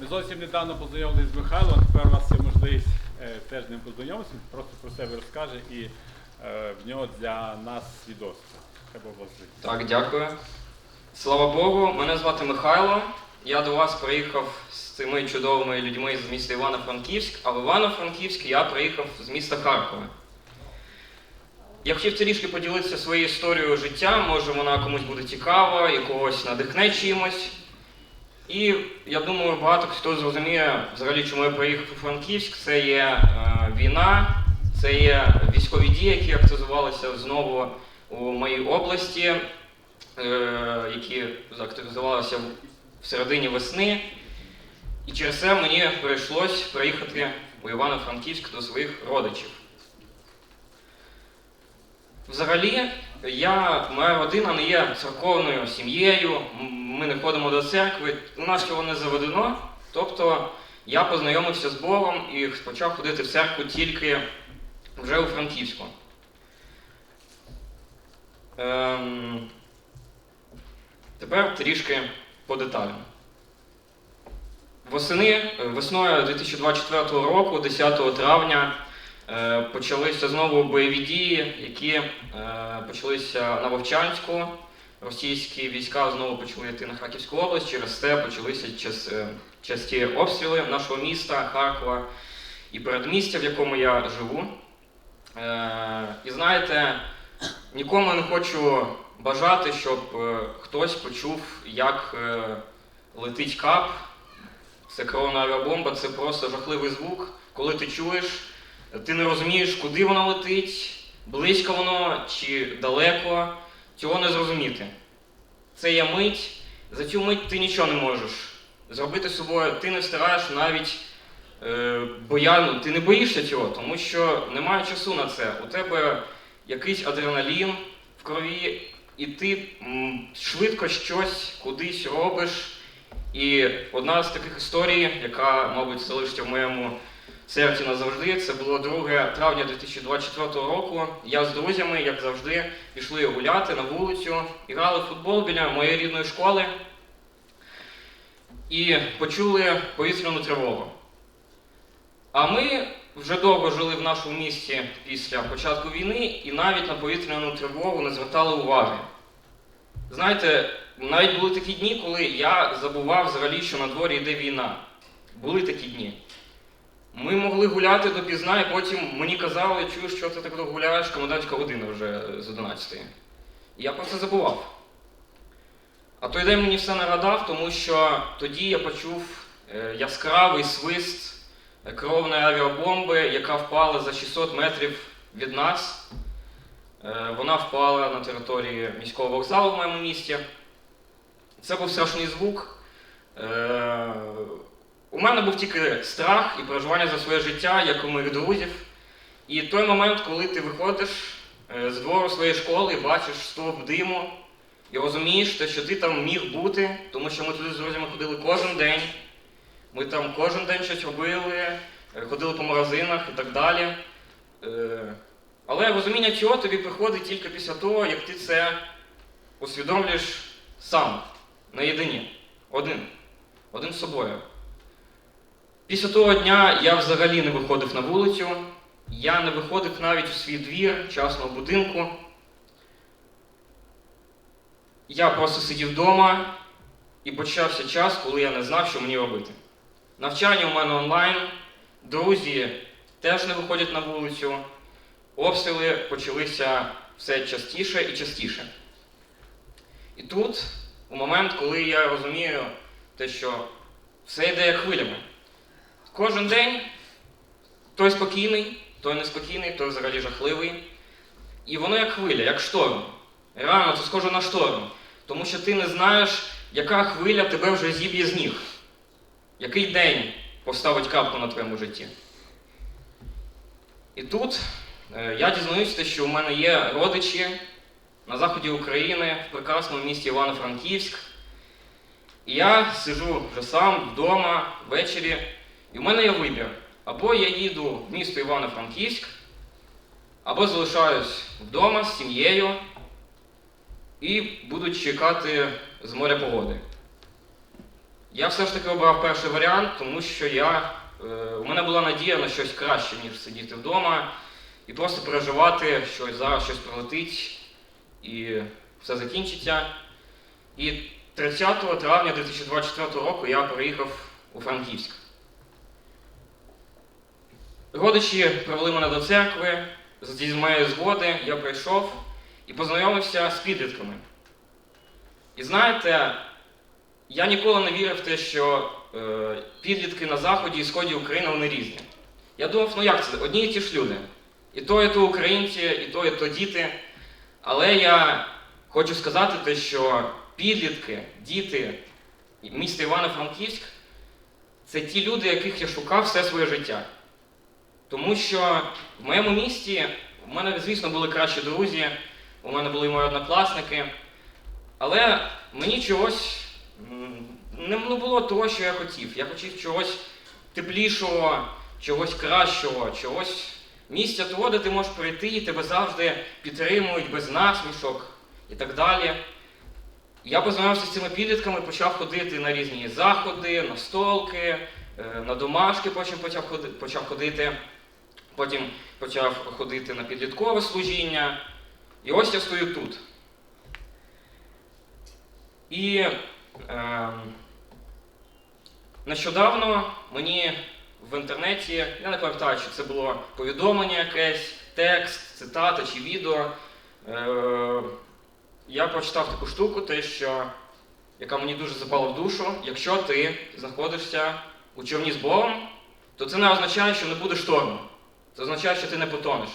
Ми зовсім недавно познайомилися з Михайлом, тепер у вас є можливість е, теж з ним познайомитися, просто про себе розкаже і е, в нього для нас свідоцтво. Так, дякую. Слава Богу, мене звати Михайло. Я до вас приїхав з цими чудовими людьми з міста Івано-Франківськ, а в Івано-Франківськ я приїхав з міста Харкова. Я хотів трішки поділитися своєю історією життя, може вона комусь буде цікава, і когось надихне чимось. І я думаю, багато хто зрозуміє взагалі, чому я приїхав у Франківськ. Це є е, війна, це є військові дії, які активізувалися знову у моїй області, е, які активізувалися в- середині весни. І через це мені прийшлось приїхати у Івано-Франківськ до своїх родичів. Взагалі, я, моя родина не є церковною сім'єю, ми не ходимо до церкви, у нас цього не заведено. Тобто я познайомився з Богом і почав ходити в церкву тільки вже у Франківську. Ем, тепер трішки по деталям. Восени, весною 2024 року, 10 травня, е, почалися знову бойові дії, які е, почалися на Вовчанську. Російські війська знову почали йти на Харківську область, через це почалися е, часті обстріли нашого міста, Харкова і передмістя, в якому я живу. Е, І знаєте, нікому не хочу бажати, щоб е, хтось почув, як е, летить кап. Це керована авіабомба, це просто жахливий звук. Коли ти чуєш, ти не розумієш, куди воно летить, близько воно чи далеко. Цього не зрозуміти. Це є мить, за цю мить ти нічого не можеш зробити з собою, ти не встигаєш навіть е, боя... ну, ти не боїшся цього, тому що немає часу на це. У тебе якийсь адреналін в крові, і ти м, швидко щось кудись робиш. І одна з таких історій, яка, мабуть, залишиться в моєму серці назавжди, це було 2 травня 2024 року. Я з друзями, як завжди, пішли гуляти на вулицю, грали в футбол біля моєї рідної школи і почули повітряну тривогу. А ми вже довго жили в нашому місті після початку війни і навіть на повітряну тривогу не звертали уваги. Знаєте, навіть були такі дні, коли я забував взагалі, що на дворі йде війна. Були такі дні. Ми могли гуляти допізна, і потім мені казали, чуєш, що ти так гуляєш, комендантська година вже з 11. І я про це забував. А той день мені все нагадав, тому що тоді я почув е, яскравий свист е, керованої авіабомби, яка впала за 600 метрів від нас. Е, Вона впала на території міського вокзалу в моєму місті. Це був страшний звук. У мене був тільки страх і переживання за своє життя, як у моїх друзів. І той момент, коли ти виходиш е, з двору своєї школи і бачиш стовп диму, і розумієш те, що ти там міг бути, тому що ми туди з друзями ходили кожен день. Ми там кожен день щось робили, е, ходили по магазинах і так далі. Е, Але розуміння цього тобі приходить тільки після того, як ти це усвідомлюєш сам, наєдині, один, один з собою. Після того дня я взагалі не виходив на вулицю, я не виходив навіть у свій двір частного будинку. Я просто сидів вдома і почався час, коли я не знав, що мені робити. Навчання у мене онлайн, друзі теж не виходять на вулицю, обстріли почалися все частіше і частіше. І тут, у момент, коли я розумію те, що все йде як хвилями. Кожен день той спокійний, той неспокійний, той взагалі жахливий. І воно як хвиля, як шторм. Реально, це схоже на шторм. Тому що ти не знаєш, яка хвиля тебе вже зіб'є з ніг. Який день поставить крапку на твоєму житті. І тут е, я дізнаюся, що у мене є родичі на заході України, в прекрасному місті Івано-Франківськ. І я сижу вже сам вдома ввечері, і в мене є вибір. Або я їду в місто Івано-Франківськ, або залишаюсь вдома з сім'єю і буду чекати з моря погоди. Я все ж таки обрав перший варіант, тому що я, е, у мене була надія на щось краще, ніж сидіти вдома і просто переживати, що зараз щось прилетить і все закінчиться. І 30 травня 2024 року я приїхав у Франківськ. Родичі привели мене до церкви, зі моєї згоди я прийшов і познайомився з підлітками. І знаєте, я ніколи не вірив в те, що е, підлітки на заході і сході України вони різні. Я думав, ну як це? Одні і ті ж люди. І то, і то українці, і то, і то діти. Але я хочу сказати те, що підлітки, діти міста Івано-Франківськ це ті люди, яких я шукав все своє життя. Тому що в моєму місті в мене, звісно, були кращі друзі, у мене були мої однокласники, але мені чогось не було того, що я хотів. Я хотів чогось теплішого, чогось кращого, чогось місця того, де ти можеш прийти і тебе завжди підтримують без насмішок і так далі. Я познайомився з цими підлітками, почав ходити на різні заходи, на столки, е, на домашки потім почав ходити. Потім почав ходити на підліткове служіння. І ось я стою тут. І ем, нещодавно мені в інтернеті, я не пам'ятаю, чи це було повідомлення якесь, текст, цитата чи відео. Е, я прочитав таку штуку, те, що, яка мені дуже запала в душу. Якщо ти знаходишся у човні з Богом, то це не означає, що не буде шторму. Це означає, що ти не потонеш.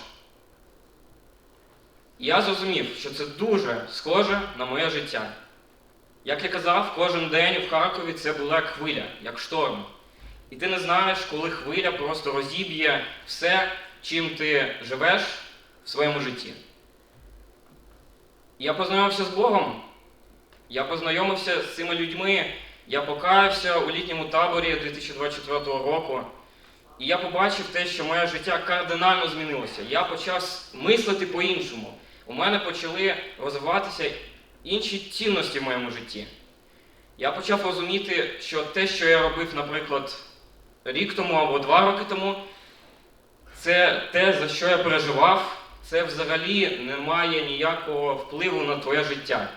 Я зрозумів, що це дуже схоже на моє життя. Як я казав, кожен день в Харкові це була хвиля, як шторм. І ти не знаєш, коли хвиля просто розіб'є все, чим ти живеш в своєму житті. Я познайомився з Богом, я познайомився з цими людьми, я покаявся у літньому таборі 2024 року. І я побачив те, що моє життя кардинально змінилося. Я почав мислити по-іншому. У мене почали розвиватися інші цінності в моєму житті. Я почав розуміти, що те, що я робив, наприклад, рік тому або два роки тому, це те, за що я переживав, це взагалі не має ніякого впливу на твоє життя.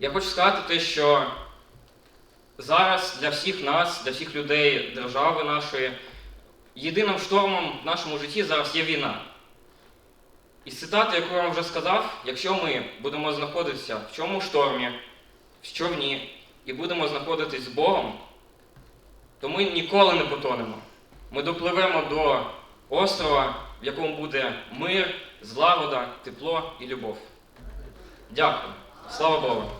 Я хочу сказати те, що зараз для всіх нас, для всіх людей держави нашої, єдиним штормом в нашому житті зараз є війна. І з цитати, яку я вам вже сказав, якщо ми будемо знаходитися в цьому штормі, в човні, і будемо знаходитись з Богом, то ми ніколи не потонемо. Ми допливемо до острова, в якому буде мир, злагода, тепло і любов. Дякую. Слава Богу.